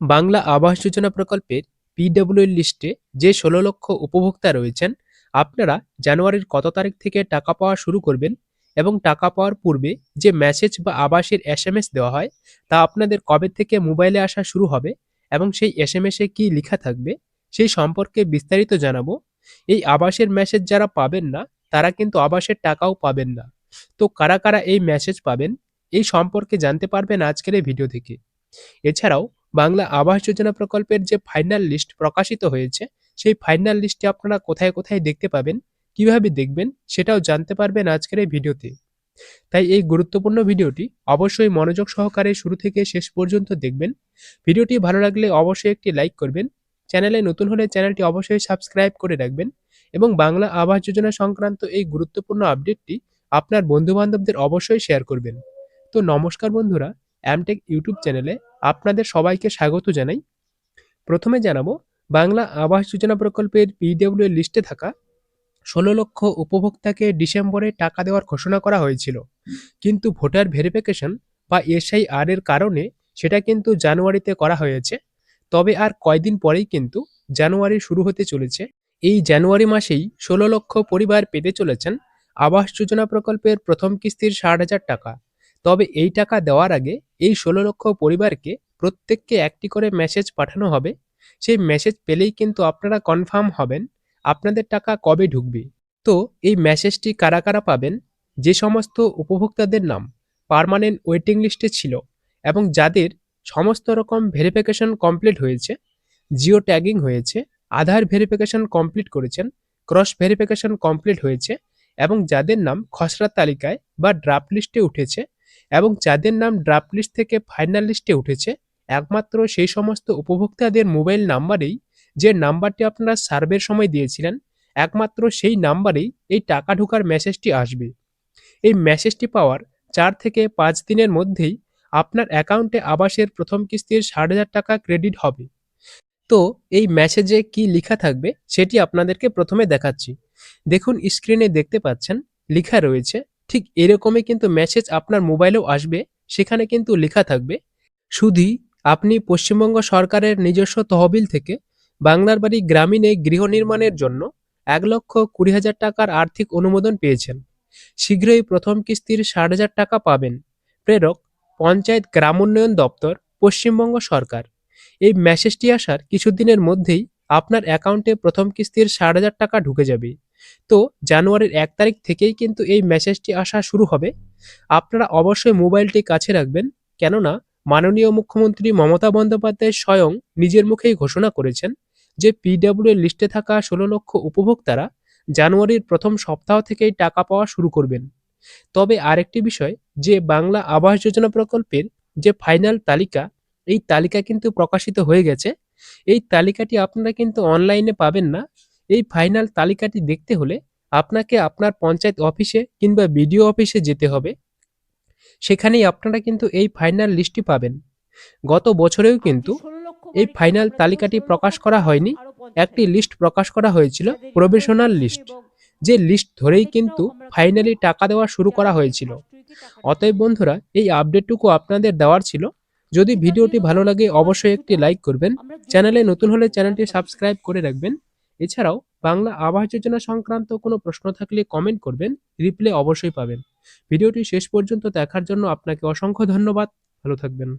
বাংলা আবাস যোজনা প্রকল্পের পিডব্লিউর লিস্টে যে ষোলো লক্ষ উপভোক্তা রয়েছেন, আপনারা জানুয়ারির কত তারিখ থেকে টাকা পাওয়া শুরু করবেন এবং টাকা পাওয়ার পূর্বে যে মেসেজ বা আবাসের এস দেওয়া হয়, তা আপনাদের কবে থেকে মোবাইলে আসা শুরু হবে এবং সেই এস এম এসে কী লেখা থাকবে, সেই সম্পর্কে বিস্তারিত জানাব। এই আবাসের মেসেজ যারা পাবেন না, তারা কিন্তু আবাসের টাকাও পাবেন না। তো কারা কারা এই মেসেজ পাবেন, এই সম্পর্কে জানতে পারবেন আজকের এই ভিডিও থেকে। এছাড়াও বাংলা আবাস যোজনা প্রকল্পের যে ফাইনাল লিস্ট প্রকাশিত হয়েছে, সেই ফাইনাল লিস্টে আপনারা কোথায় কোথায় দেখতে পাবেন, কীভাবে দেখবেন সেটাও জানতে পারবেন আজকের এই ভিডিওতে। তাই এই গুরুত্বপূর্ণ ভিডিওটি অবশ্যই মনোযোগ সহকারে শুরু থেকে শেষ পর্যন্ত দেখবেন। ভিডিওটি ভালো লাগলে অবশ্যই একটি লাইক করবেন। চ্যানেলে নতুন হলে চ্যানেলটি অবশ্যই সাবস্ক্রাইব করে রাখবেন এবং বাংলা আবাস যোজনা সংক্রান্ত এই গুরুত্বপূর্ণ আপডেটটি আপনার বন্ধুবান্ধবদের অবশ্যই শেয়ার করবেন। তো নমস্কার বন্ধুরা অ্যামটেক ইউটিউব চ্যানেলে আপনাদের সবাইকে স্বাগত জানাই। প্রথমে জানাব, বাংলা আবাস যোজনা প্রকল্পের পিডব্লিউ লিস্টে থাকা ষোলো লক্ষ উপভোক্তাকে ডিসেম্বরে টাকা দেওয়ার ঘোষণা করা হয়েছিল। কিন্তু ভোটার ভেরিফিকেশন বা এসআইআর এর কারণে সেটা কিন্তু জানুয়ারিতে করা হয়েছে। তবে আর কয়দিন পরেই কিন্তু জানুয়ারি শুরু হতে চলেছে। এই জানুয়ারি মাসেই ষোলো লক্ষ পরিবার পেতে চলেছেন আবাস যোজনা প্রকল্পের প্রথম কিস্তির ষাট হাজার টাকা। তবে এই টাকা দেওয়ার আগে এই ষোলো লক্ষ পরিবারকে প্রত্যেককে একটি করে মেসেজ পাঠানো হবে। সেই মেসেজ পেলেই কিন্তু আপনারা কনফার্ম হবেন আপনাদের টাকা কবে ঢুকবে। তো এই মেসেজটি কারা কারা পাবেন? যে সমস্ত উপভোক্তাদের নাম পার্মানেন্ট ওয়েটিং লিস্টে ছিল এবং যাদের সমস্ত রকম ভেরিফিকেশন কমপ্লিট হয়েছে জিও ট্যাগিং হয়েছে, আধার ভেরিফিকেশন কমপ্লিট করেছেন ক্রস ভেরিফিকেশন কমপ্লিট হয়েছে এবং যাদের নাম খসড়া তালিকায় বা ড্রাফট লিস্টে উঠেছে এবং যাদের নাম ড্রাফট লিস্ট থেকে ফাইনাল লিস্টে উঠেছে, একমাত্র সেই সমস্ত উপভোক্তাদের মোবাইল নাম্বারেই যে নাম্বারটি আপনারা সার্ভের সময় দিয়েছিলেন, একমাত্র সেই নাম্বারেই এই টাকা ঢোকার মেসেজটি আসবে। এই মেসেজটি পাওয়ার চার থেকে পাঁচ দিনের মধ্যেই আপনার অ্যাকাউন্টে আবাসের প্রথম কিস্তির ষাট হাজার টাকা ক্রেডিট হবে। তো এই মেসেজে কি লেখা থাকবে, সেটি আপনাদেরকে প্রথমে দেখাচ্ছি। দেখুন স্ক্রিনে দেখতে পাচ্ছেন, লেখা রয়েছে ঠিক এরকমই কিন্তু মেসেজ আপনার মোবাইলেও আসবে, সেখানে কিন্তু লেখা থাকবে শুধুই আপনি পশ্চিমবঙ্গ সরকারের নিজস্ব তহবিল থেকে বাংলার বাড়ি গ্রামীণে গৃহ নির্মাণের জন্য এক লক্ষ কুড়ি হাজার টাকার আর্থিক অনুমোদন পেয়েছেন। শীঘ্রই প্রথম কিস্তির ষাট হাজার টাকা পাবেন। প্রেরক, পঞ্চায়েত গ্রাম উন্নয়ন দপ্তর, পশ্চিমবঙ্গ সরকার। এই মেসেজটি আসার কিছুদিনের মধ্যেই আপনার অ্যাকাউন্টে প্রথম কিস্তির ষাট হাজার টাকা ঢুকে যাবে। তো জানুয়ারির এক তারিখ থেকেই কিন্তু এই মেসেজটি আসা শুরু হবে। আপনারা অবশ্যই মোবাইলটি কাছে রাখবেন, কেননা মাননীয় মুখ্যমন্ত্রী মমতা বন্দ্যোপাধ্যায় স্বয়ং নিজের মুখেই ঘোষণা করেছেন যে পিডব্লিউ এর লিস্টে থাকা ষোলো লক্ষ উপভোক্তারা জানুয়ারির প্রথম সপ্তাহ থেকেই টাকা পাওয়া শুরু করবেন। তবে আরেকটি বিষয়, যে বাংলা আবাস যোজনা প্রকল্পের যে ফাইনাল তালিকা, এই তালিকা কিন্তু প্রকাশিত হয়ে গেছে। এই তালিকাটি আপনারা কিন্তু অনলাইনে পাবেন না। এই ফাইনাল তালিকাটি দেখতে হলে আপনাকে আপনার পঞ্চায়েত অফিসে কিংবা বিডিও অফিসে যেতে হবে। সেখানেই আপনারা কিন্তু এই ফাইনাল লিস্টটি পাবেন। গত বছরেও কিন্তু এই ফাইনাল তালিকাটি প্রকাশ করা হয়নি। একটি লিস্ট প্রকাশ করা হয়েছিল প্রবেশনাল লিস্ট যে লিস্ট ধরেই কিন্তু ফাইনালি টাকা দেওয়া শুরু করা হয়েছিল। অতএব বন্ধুরা, এই আপডেটটুকু আপনাদের দেওয়ার ছিল। যদি ভিডিওটি ভালো লাগে অবশ্যই একটি লাইক করবেন। চ্যানেলে নতুন হলে চ্যানেলটি সাবস্ক্রাইব করে রাখবেন। এছাড়াও বাংলা আবাস যোজনা সংক্রান্ত কোনো প্রশ্ন থাকলে কমেন্ট করবেন রিপ্লে অবশ্যই পাবেন। ভিডিওটি শেষ পর্যন্ত দেখার জন্য আপনাকে অসংখ্য ধন্যবাদ। ভালো থাকবেন।